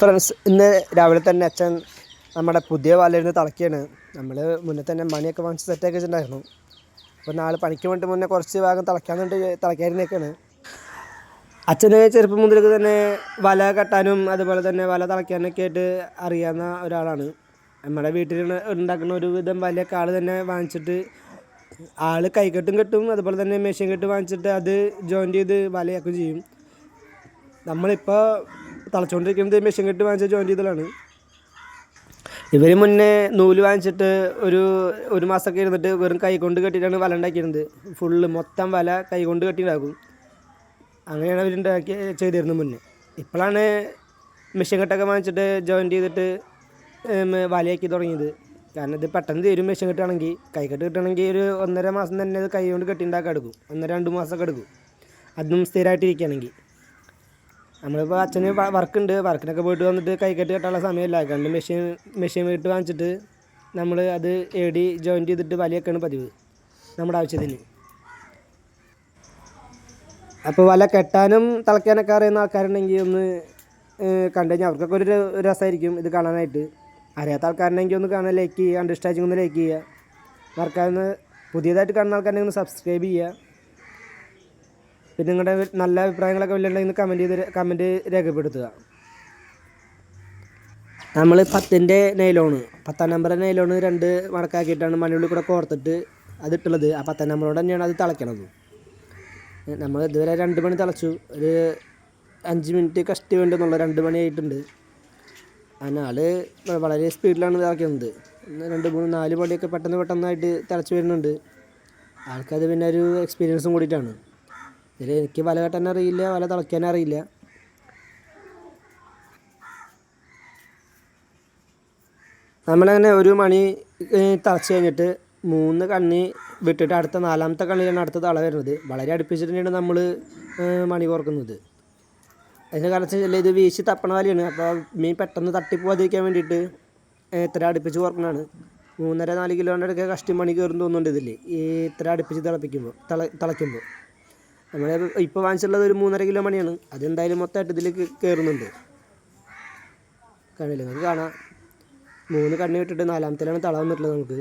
Friends ഇന്ന് രാവിലെ തന്നെ അച്ഛൻ നമ്മുടെ പുതിയ വലയിരുന്ന് തിളക്കിയാണ് നമ്മൾ മുന്നേ തന്നെ മണിയൊക്കെ വാങ്ങിച്ച് സെറ്റാക്കി വെച്ചിട്ടുണ്ടായിരുന്നു. അപ്പോൾ നാളെ പണിക്ക് വേണ്ടി മുന്നേ കുറച്ച് ഭാഗം തിളയ്ക്കാൻ വേണ്ടി തിളക്കാതിരുന്നേക്കാണ് അച്ഛന് ചെറുപ്പം മുതലൊക്കെ തന്നെ വല കെട്ടാനും അതുപോലെ തന്നെ വല തിളയ്ക്കാനൊക്കെ ആയിട്ട് അറിയാവുന്ന ഒരാളാണ്. നമ്മുടെ വീട്ടിൽ ഉണ്ടാക്കുന്ന ഒരു വിധം വലയൊക്കെ ആൾ തന്നെ വാങ്ങിച്ചിട്ട് ആൾ കൈകെട്ടും കെട്ടും അതുപോലെ തന്നെ മെഷീൻ കെട്ട് വാങ്ങിച്ചിട്ട് അത് ജോയിൻ ചെയ്ത് വലയൊക്കെ ചെയ്യും. നമ്മളിപ്പോൾ തളച്ചുകൊണ്ടിരിക്കുന്നത് മെഷീൻ കെട്ട് വാങ്ങിച്ച ജോയിൻ ചെയ്തതാണ് ഇവർ മുന്നേ നൂൽ വാങ്ങിച്ചിട്ട് ഒരു ഒരു മാസമൊക്കെ ഇരുന്നിട്ട് വെറും കൈ കൊണ്ട് കെട്ടിയിട്ടാണ് വല ഉണ്ടാക്കിയിരുന്നത്. ഫുള്ള് മൊത്തം വല കൈ കൊണ്ട് കെട്ടിയിട്ടുണ്ടാക്കും അങ്ങനെയാണ് അവരുണ്ടാക്കി ചെയ്തിരുന്നത് മുന്നേ. ഇപ്പോഴാണ് മെഷീൻ കെട്ടൊക്കെ വാങ്ങിച്ചിട്ട് ജോയിൻ ചെയ്തിട്ട് വലയാക്കി തുടങ്ങിയത്. കാരണം ഇത് പെട്ടെന്ന് തീരും മെഷീൻ കെട്ടുകയാണെങ്കിൽ. കൈകെട്ട് കിട്ടണമെങ്കിൽ ഒരു ഒന്നര മാസം തന്നെ അത് കൈ കൊണ്ട് കെട്ടിണ്ടാക്കാൻ എടുക്കും. ഒന്നര രണ്ട് മാസമൊക്കെ എടുക്കും. അതും സ്ഥിരമായിട്ടിരിക്കുകയാണെങ്കിൽ. നമ്മളിപ്പോൾ അച്ഛന് വർക്ക് ഉണ്ട് വർക്കിനൊക്കെ പോയിട്ട് വന്നിട്ട് കൈകെട്ട് കെട്ടാനുള്ള സമയമില്ല. കണ്ട് മെഷീൻ മെഷീൻ വീട്ട് വാങ്ങിച്ചിട്ട് നമ്മൾ അത് എടി ജോയിൻ ചെയ്തിട്ട് വലയൊക്കെയാണ് പതിവ് നമ്മുടെ ആവശ്യത്തിന്. അപ്പോൾ വല കെട്ടാനും തിളയ്ക്കാനൊക്കെ അറിയുന്ന ആൾക്കാരുണ്ടെങ്കിൽ ഒന്ന് കണ്ടുകഴിഞ്ഞാൽ കണ്ടു കഴിഞ്ഞാൽ അവർക്കൊക്കെ ഒരു രസമായിരിക്കും ഇത് കാണാനായിട്ട്. അറിയാത്ത ആൾക്കാരുണ്ടെങ്കിൽ ഒന്ന് കാണാൻ ലൈക്ക് ചെയ്യുക അണ്ടർസ്റ്റാച്ചിങ് ഒന്ന് ലൈക്ക് ചെയ്യുക. വർക്കാവുന്ന പുതിയതായിട്ട് കാണുന്ന ആൾക്കാരുണ്ടെങ്കിൽ ഒന്ന് സബ്സ്ക്രൈബ് ചെയ്യുക. പിന്നെ നിങ്ങളുടെ നല്ല അഭിപ്രായങ്ങളൊക്കെ വല്ലതുണ്ടെങ്കിൽ കമന്റ് ചെയ്ത് കമന്റ് രേഖപ്പെടുത്തുക. നമ്മൾ പത്തിന്റെ നെയിലോണ് പത്താം നമ്പർ നെയിലോണ് രണ്ട് മടക്കാക്കിയിട്ടാണ് മണ്ണുള്ളിൽ കൂടെ കോർത്തിട്ട് അതിട്ടുള്ളത് ആ പത്താം നമ്പറോട് തന്നെയാണ് അത് തിളയ്ക്കണത് നമ്മൾ ഇതുവരെ രണ്ട് മണി തിളച്ചു. ഒരു അഞ്ച് മിനിറ്റ് കഷ്ടി വേണ്ടെന്നുള്ള രണ്ട് മണി ആയിട്ടുണ്ട്. അതിനാൽ വളരെ സ്പീഡിലാണ് തിളയ്ക്കുന്നത് രണ്ട് മൂന്ന് നാല് മണിയൊക്കെ പെട്ടെന്ന് പെട്ടെന്നായിട്ട് തിളച്ച് വരുന്നുണ്ട്. ആൾക്കത് പിന്നെ ഒരു എക്സ്പീരിയൻസും കൂടിയിട്ടാണ്. ഇതിൽ എനിക്ക് വല കെട്ടാൻ അറിയില്ല വല തിളയ്ക്കാൻ അറിയില്ല. നമ്മളങ്ങനെ ഒരു മണി തിളച്ച് കഴിഞ്ഞിട്ട് മൂന്ന് കണ്ണി വിട്ടിട്ട് അടുത്ത നാലാമത്തെ കണ്ണിലാണ് അടുത്ത തള വരുന്നത്. വളരെ അടുപ്പിച്ചിട്ട് തന്നെയാണ് നമ്മൾ മണി കുറക്കുന്നത് അതിന് കാരണം വെച്ചാൽ ഇത് വീശി തപ്പണ വലിയാണ്. അപ്പോൾ മീൻ പെട്ടെന്ന് തട്ടിപ്പോവാതിരിക്കാൻ വേണ്ടിയിട്ട് ഇത്ര അടുപ്പിച്ച് കോർക്കണതാണ്. മൂന്നര നാല് കിലോന്റെ അടുക്കെ കഷ്ടി മണി കയറും തോന്നുന്നുണ്ട് ഇതിൽ ഈ ഇത്ര അടുപ്പിച്ച് തിളപ്പിക്കുമ്പോൾ തിള തിളയ്ക്കുമ്പോൾ നമ്മൾ ഇപ്പോൾ വാങ്ങിച്ചിട്ടുള്ളത് ഒരു മൂന്നര കിലോ മണിയാണ്. അതെന്തായാലും മൊത്തമായിട്ട് ഇതിൽ കയറുന്നുണ്ട് കണ്ടില്ലേ നമുക്ക് കാണാം. മൂന്ന് കണ്ണി വിട്ടിട്ട് നാലാമത്തിലാണ് തള വന്നിട്ടുള്ളത് നമുക്ക്.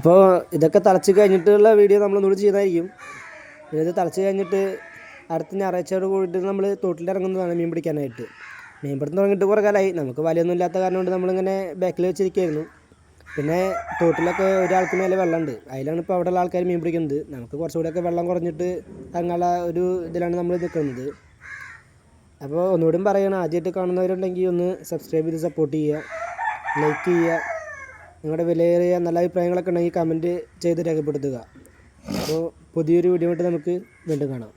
അപ്പോൾ ഇതൊക്കെ തിളച്ച് കഴിഞ്ഞിട്ടുള്ള വീഡിയോ നമ്മൾ ഒന്നുകൂടി ചെയ്യുന്നതായിരിക്കും. പിന്നെ ഇത് തിളച്ച് കഴിഞ്ഞിട്ട് അടുത്ത ഞായറാഴ്ചയോട് കൂടിയിട്ട് നമ്മൾ തോട്ടിലിറങ്ങുന്നതാണ് മീൻ പിടിക്കാനായിട്ട്. മീൻ പിടുത്തം തുടങ്ങിയിട്ട് കുറേ കാലമായി നമുക്ക് വലയൊന്നും ഇല്ലാത്ത കാരണം കൊണ്ട് നമ്മളിങ്ങനെ ബാക്കിൽ വെച്ചിരിക്കുകയായിരുന്നു. പിന്നെ തോട്ടിലൊക്കെ ഒരാൾക്ക് മേലെ വെള്ളമുണ്ട്. അതിലാണ് ഇപ്പോൾ അവിടെയുള്ള ആൾക്കാർ മീൻ പിടിക്കുന്നത്. നമുക്ക് കുറച്ചുകൂടെയൊക്കെ വെള്ളം കുറഞ്ഞിട്ട് അങ്ങനെയുള്ള ഒരു ഇതിലാണ് നമ്മൾ നിൽക്കുന്നത്. അപ്പോൾ ഒന്നുകൂടി പറയണം. ആദ്യമായിട്ട് കാണുന്നവരുണ്ടെങ്കിൽ ഒന്ന് സബ്സ്ക്രൈബ് ചെയ്ത് സപ്പോർട്ട് ചെയ്യുക. ലൈക്ക് ചെയ്യുക. നിങ്ങളുടെ വിലയേറിയ നല്ല അഭിപ്രായങ്ങളൊക്കെ ഉണ്ടെങ്കിൽ കമന്റ് ചെയ്ത് രേഖപ്പെടുത്തുക. അപ്പോൾ പുതിയൊരു വീഡിയോ ആയിട്ട് നമുക്ക് വീണ്ടും കാണാം.